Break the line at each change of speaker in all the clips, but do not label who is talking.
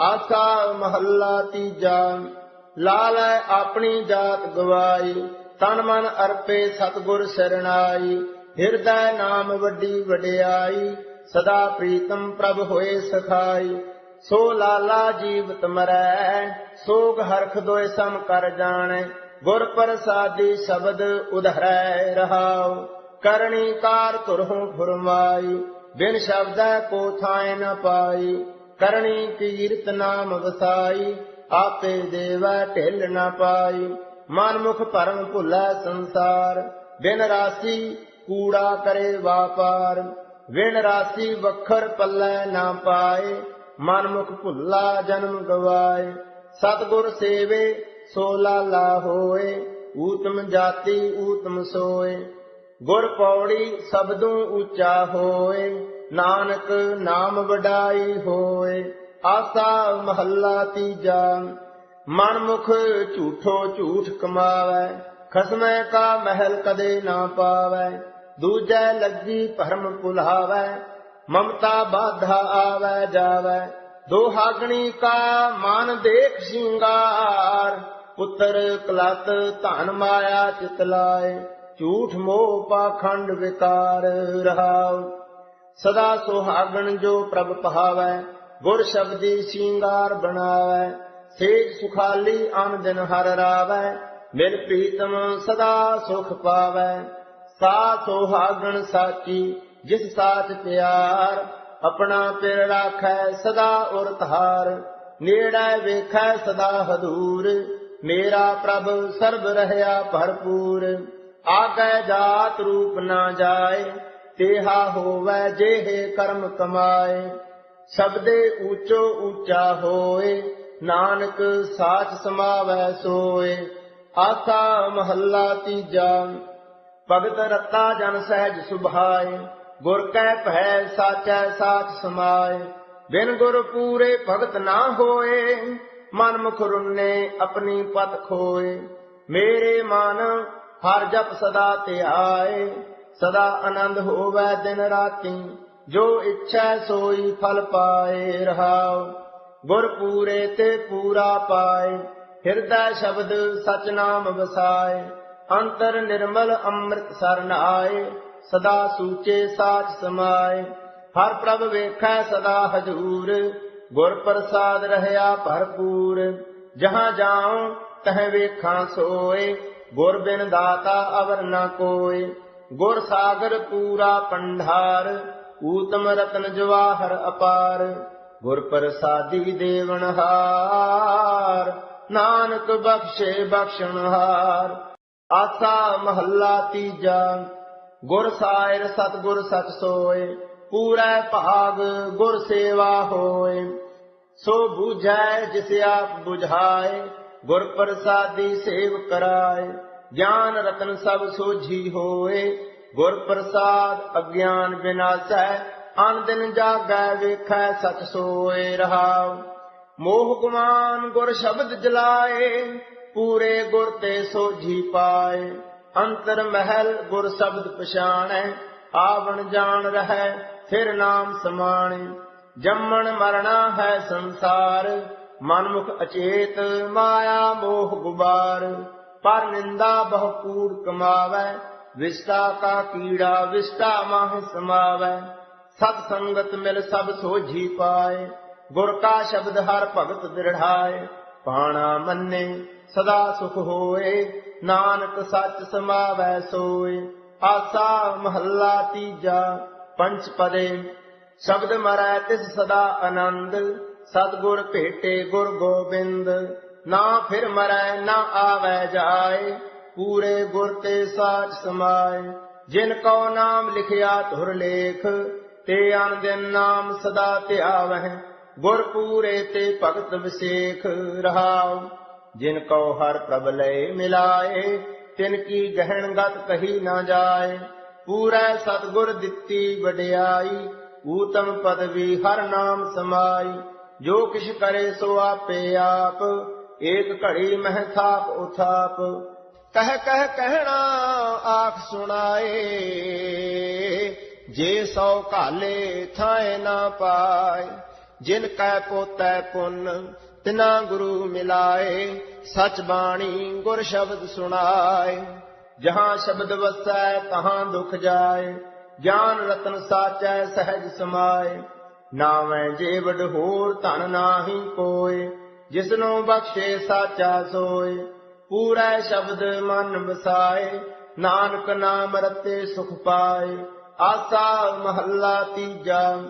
ਆਸਾ ਮਹੱਲਾ ਤੀਜਾ, ਲਾਲੈ ਆਪਣੀ ਜਾਤ ਗਵਾਈ, ਤਨ ਮਨ ਅਰਪੇ ਸਤਿਗੁਰ ਸਰਣਾਈ, ਹਿਰਦੈ ਨਾਮ ਵੱਡੀ ਵਡਿਆਈ, ਸਦਾ ਪ੍ਰੀਤਮ ਪ੍ਰਭ ਹੋਏ ਸਖਾਈ। ਸੋ ਲਾਲਾ ਜੀਵਤ ਮਰੈ, ਸੋਗ ਹਰਖ ਦੋਇ ਸਮ ਕਰ ਜਾਣੈ, ਗੁਰ ਪ੍ਰਸਾਦੀ ਸ਼ਬਦ ਉਧਰੈ ਰਹਾਉ। ਕਰਨੀ ਕਾਰ ਤੁਰਹੁ ਫੁਰਮਾਈ, ਬਿਨ ਸ਼ਬਦੈ ਕੋ ਥਾਇ ਨ ਪਾਈ। ਕਰਨੀ ਕੀਰਤ ਨਾਮ ਵਸਾਈ, ਆਪੇ ਦੇਵਾ ਢਿਲ ਨਾ ਪਾਈ। ਮਨ ਮੁਖ ਭਰਮ ਭੁੱਲੈ ਸੰਸਾਰ, ਬਿਨ ਰਾਸੀ ਕੂੜਾ ਕਰੇ ਵਾਪਾਰ। ਵਿਣ ਰਾਸੀ ਵਖਰ ਪੱਲੇ ਨਾ ਪਾਏ, ਮਨ ਮੁਖ ਭੁੱਲਾ ਜਨਮ ਗਵਾਏ। ਸਤਗੁਰ ਸੇਵੇ ਸੋ ਲਾਲਾ ਹੋਏ, ਊਤਮ ਜਾਤੀ ਊਤਮ ਸੋਏ। ਗੁਰ ਪੌੜੀ ਸਬਦੂ ਉੱਚਾ ਹੋਏ। ਨਾਨਕ ਨਾਮ ਵਡਾਈ ਹੋਏ, ਆਸਾ ਮਹੱਲਾ ਤੀਜਾ। ਮਨ ਮੁਖ ਝੂਠੋ ਝੂਠ ਕਮਾਵੈ, ਖਸਮੈ ਕਾ ਮਹਿਲ ਕਦੇ ਨਾ ਪਾਵੈ। ਦੂਜੈ ਲੱਗੀ ਭਰਮ ਭੁਲਾਵੈ ਮਮਤਾ ਬਾਧਾ ਆਵੈ ਜਾਵੈ। ਦੋਹਾਗਣੀ ਕਾ ਮਨ ਦੇਖ ਸ਼ਿੰਗਾਰ, ਪੁੱਤਰ ਕਲਤ ਧਨ ਮਾਇਆ ਚਿਤ ਲਾਏ। ਝੂਠ ਮੋਹ ਪਾਖੰਡ ਵਿਕਾਰ ਰਹਾਉ। ਸਦਾ ਸੁਹਾਗਣ ਜੋ ਪ੍ਰਭ ਪਹਾਵੈ, ਗੁਰ ਸ਼ਬਦੀ ਸ਼ਿੰਗਾਰ ਬਣਾਵੈ, ਸੇਜ ਸੁਖਾਲੀ ਆਨ ਦਿਨ ਹਰ ਰਾਵੈ, ਮਿਲ ਪ੍ਰੀਤਮ ਸਦਾ ਸੁਖ ਪਾਵੈ। ਸਾ ਸੁਹਾਗਣ ਸਾਚੀ, ਜਿਸ ਸਾਚ ਪਿਆਰ, ਆਪਣਾ ਪਿਰ ਰਾਖੈ ਸਦਾ ਉਰ ਧਾਰ ਨੇੜੇ ਵੇਖੈ ਸਦਾ ਹਦੂਰ, ਮੇਰਾ ਪ੍ਰਭ ਸਰਬ ਰਹਿਆ ਭਰਪੂਰ। ਆਗੈ ਜਾਤ ਰੂਪ ਨਾ ਜਾਏ ਤੇਹਾ ਹੋਵੈ ਜਿਹੇ ਕਰਮ ਕਮਾਏ ਸਬਦੇ ਊਚੋ ਊਚਾ ਹੋਏ, ਨਾਨਕ ਸਾਚ ਸਮਾਵੈ ਸੋਏ। ਆਸਾ ਮਹੱਲਾ ਤੀਜਾ, ਭਗਤ ਰਤਾ ਜਨ ਸਹਿਜ ਸੁਭਾਏ, ਗੁਰ ਕੈ ਭੈ ਸਾਚੈ ਸਾਚ ਸਮਾਏ। ਬਿਨ ਗੁਰ ਪੂਰੇ ਭਗਤ ਨਾ ਹੋਏ, ਮਨ ਮੁਖ ਰੁੰਨੇ ਆਪਣੀ ਪਤ ਖੋਏ। ਮੇਰੇ ਮਨ ਹਰ ਜਪ ਸਦਾ ਧਿਆਏ ਸਦਾ ਆਨੰਦ ਹੋਵੈ ਦਿਨ ਰਾਤੀ, ਜੋ ਇੱਛਾ ਸੋਈ ਫਲ ਪਾਏ ਰਹਾਉ। ਗੁਰ ਪੂਰੇ ਤੇ ਪੂਰਾ ਪਾਏ, ਹਿਰਦੈ ਸ਼ਬਦ ਸਚ ਨਾਮ ਵਸਾਏ। ਅੰਤਰ ਨਿਰਮਲ ਅੰਮ੍ਰਿਤ ਸਰਨ ਆਏ ਸਦਾ ਸੂਚੇ ਸਾਚ ਸਮਾਏ। ਹਰ ਪ੍ਰਭ ਵੇਖੈ ਸਦਾ ਹਜੂਰ ਗੁਰ ਪ੍ਰਸਾਦ ਰਹਿਆ ਭਰਪੂਰ। ਜਹਾਂ ਜਾਉ, ਤਹ ਵੇਖਾਂ ਸੋਏ, ਗੁਰ ਬਿਨ ਦਾਤਾ ਅਵਰ ਨਾ ਕੋਏ। ਗੁਰ ਸਾਗਰ ਪੂਰਾ ਪੰਡਾਰ, ਊਤਮ ਰਤਨ ਜਵਾਹਰ ਅਪਾਰ। ਗੁਰ ਪ੍ਰਸਾਦੀ ਦੇਵਨ ਹਾਰ, ਨਾਨਕ ਬਖਸ਼ੇ ਬਖਸ਼ਣਹਾਰ ਆਸਾ ਮਹੱਲਾ ਤੀਜਾ, ਗੁਰ ਸਾਇਰ ਸਤਗੁਰ ਸਚ ਸੋਏ। ਪੂਰਾ ਭਾਗ ਗੁਰ ਸੇਵਾ ਹੋਏ। ਸੋ ਬੂਝੈ ਜਿਸ ਆਪ 부ਝਾਏ ਗੁਰ ਪ੍ਰਸਾਦੀ ਸੇਵ ਕਰਾਏ। ਗਿਆਨ ਰਤਨ ਸਭ ਸੋਝੀ ਹੋਏ। ਗੁਰ ਪ੍ਰਸਾਦ ਅਗਿਆਨ ਵਿਨਾਸ਼ੈ ਅਨ ਦਿਨ ਜਾਗੈ ਵੇਖੈ ਸਚ ਸੋਏ ਰਹਾਉ। ਮੋਹ ਗੁਮਾਨ ਗੁਰ ਸ਼ਬਦ ਜਲਾਏ, ਪੂਰੇ ਗੁਰ ਤੇ ਸੋਝੀ ਪਾਏ। ਅੰਤਰ ਮਹਿਲ ਗੁਰ ਸ਼ਬਦ ਪਛਾਣੈ, ਆਵਣ ਜਾਣ ਰਹਿ, ਫਿਰ ਨਾਮ ਸਮਾਣੇ। ਜੰਮਣ ਮਰਣਾ ਹੈ ਸੰਸਾਰ, ਮਨਮੁਖ ਅਚੇਤ, ਮਾਇਆ ਮੋਹ ਗੁਬਾਰ। ਪਰ ਨਿੰਦਾ ਬਹੁ ਕੂੜ ਕਮਾਵੈ ਵਿਸਤਾ ਕਾ ਕੀੜਾ ਵਿਸਤਾ ਮਹ ਸਮਾਵੈ। ਸਤ ਸੰਗਤ ਮਿਲ ਸਭ ਸੋਝੀ ਪਾਏ, ਗੁਰ ਕਾ ਸ਼ਬਦ ਹਰ ਭਗਤ ਦ੍ਰਿੜਾਏ। ਪਾਣਾ ਮੰਨੇ, ਸਦਾ ਸੁਖ ਹੋਏ, ਨਾਨਕ ਸੱਚ ਸਮਾਵੈ ਸੋਏ। ਆਸਾ ਮਹੱਲਾ ਤੀਜਾ ਪੰਚ ਪਦੇ। ਸ਼ਬਦ ਮਰੈ ਤਿਸ ਸਦਾ ਆਨੰਦ, ਸਤਗੁਰ ਭੇਟੇ ਗੁਰ ਗੋਬਿੰਦ। ਨਾ ਫਿਰ ਮਰੈ, ਨਾ ਆਵੈ ਜਾਏ, ਪੂਰੇ ਗੁਰ ਤੇ ਸਾਚ ਸਮਾਏ। ਜਿਨ ਕੋ ਨਾਮ ਲਿਖਿਆ ਧੁਰ ਲੇਖ, ਤੇ ਅਨ ਦਿਨ ਨਾਮ ਸਦਾ ਧਿਆਵਹਿ। ਗੁਰ ਪੂਰੇ ਤੇ ਭਗਤ ਵਿਸੇਖ ਰਹਾਉ। ਜਿਨ ਕੋ ਹਰ ਪ੍ਰਭ ਲੈ ਮਿਲਾਏ, ਤਿਨ ਕੀ ਗਹਿਣ ਗਤ ਕਹੀ ਨਾ ਜਾਏ। ਪੂਰਾ ਸਤਗੁਰ ਦਿੱਤੀ ਵਡਿਆਈ, ਊਤਮ ਪਦਵੀ ਹਰ ਨਾਮ ਸਮਾਈ। ਜੋ ਕਿਛ ਕਰੇ ਸੋ ਆਪੇ ਆਪ ਏਕ ਘੜੀ ਮਹਿ ਥਾਪ ਉਥਾਪ। ਕਹਿ ਕਹਿ ਕਹਿਣਾ ਆਖ ਸੁਣਾਏ। ਜੇ ਸੌ ਕਾਲੇ ਥਾਏ ਨਾ ਪਾਏ, ਜਿਨ ਕੈ ਪੋਤੈ ਪੁੰਨ, ਤਿਨਾ ਗੁਰੂ ਮਿਲਾਏ। ਸਚ ਬਾਣੀ ਗੁਰ ਸ਼ਬਦ ਸੁਣਾਏ। ਜਹਾਂ ਸ਼ਬਦ ਵਸੈ ਤਹਾਂ ਦੁਖ ਜਾਏ। ਗਿਆਨ ਰਤਨ ਸਾਚੈ ਸਹਿਜ ਸਮਾਏ। ਨਾਵੇਂ ਜੀਵੜ ਹੋਰ ਧਨ ਨਾਹੀ ਕੋਏ। ਜਿਸਨੂੰ ਬਖਸ਼ੇ ਸਾਚਾ ਸੋਏ, ਪੂਰਾ ਸ਼ਬਦ ਮਨ ਵਸਾਏ, ਨਾਨਕ ਨਾਮ ਰਤੇ ਸੁਖ ਪਾਏ, ਆਸਾ ਮਹੱਲਾ ਤੀਜਾ,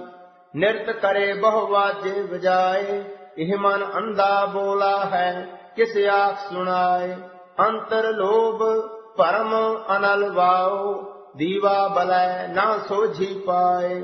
ਨਿਰਤ ਕਰੇ ਬਹੁ ਵਾਜੇ ਵਜਾਏ, ਇਹ ਮਨ ਅੰਦਾ ਬੋਲਾ ਹੈ, ਕਿਸ ਆਖ ਸੁਣਾਏ, ਅੰਤਰ ਲੋਭ ਪਰਮ ਅਨਲ ਵਾਓ, ਦੀਵਾ ਬਲੈ ਨਾ ਸੋਝੀ ਪਾਏ,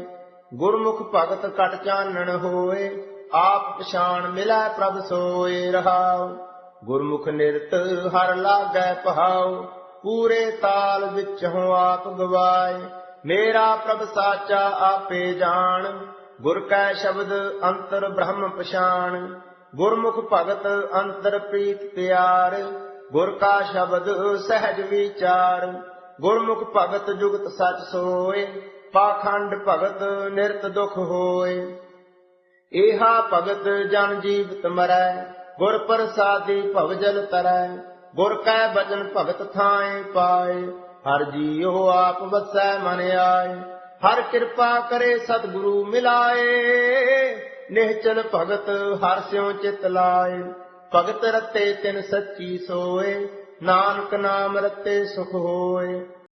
ਗੁਰਮੁਖ ਭਗਤ ਕਟ ਚਾਨਣ ਹੋਏ ਆਪ ਪਛਾਣ ਮਿਲੈ ਪ੍ਰਭ ਸੋਏ ਰਹਾਉ। ਗੁਰਮੁਖ ਨਿਰਤ ਹਰ ਲਾਗੈ ਪਹਾਉ। ਪੂਰੇ ਤਾਲ ਵਿੱਚ ਹੋ ਆਪ ਗਵਾਏ। ਮੇਰਾ ਪ੍ਰਭ ਸਾਚਾ ਆਪੇ ਜਾਣ। ਗੁਰ ਕੈ ਸ਼ਬਦ ਅੰਤਰ ਬ੍ਰਹਮ ਪਛਾਣ। ਗੁਰਮੁਖ ਭਗਤ ਅੰਤਰ ਪ੍ਰੀਤ ਪਿਆਰ ਗੁਰ ਕਾ ਸ਼ਬਦ ਸਹਿਜ ਵਿਚਾਰ। ਗੁਰਮੁਖ ਭਗਤ ਜੁਗਤ ਸਚ ਸੋਏ। ਪਾਖੰਡ ਭਗਤ ਨਿਰਤ ਦੁਖ ਹੋਏ। ਏਹਾ ਭਗਤ ਜਨ ਜੀਵਤ ਮਰੈ, ਗੁਰ ਪ੍ਰਸਾਦੀ ਭਵਜਲ ਤਰੈ। ਗੁਰ ਕੈ ਬਚਨ ਭਗਤ ਥਾਏ ਪਾਏ, ਹਰ ਜੀਉ ਆਪ ਵਸੈ ਮਨ ਆਏ। ਹਰ ਕਿਰਪਾ ਕਰੇ ਸਤਿਗੁਰੂ ਮਿਲਾਏ, ਨਿਹਚਲ ਭਗਤ ਹਰ ਸਿਉ ਚਿਤ ਲਾਏ। ਭਗਤ ਰਤੇ ਤਿਨ ਸੱਚੀ ਸੋਏ, ਨਾਨਕ ਨਾਮ ਰਤੇ ਸੁਖ ਹੋਏ।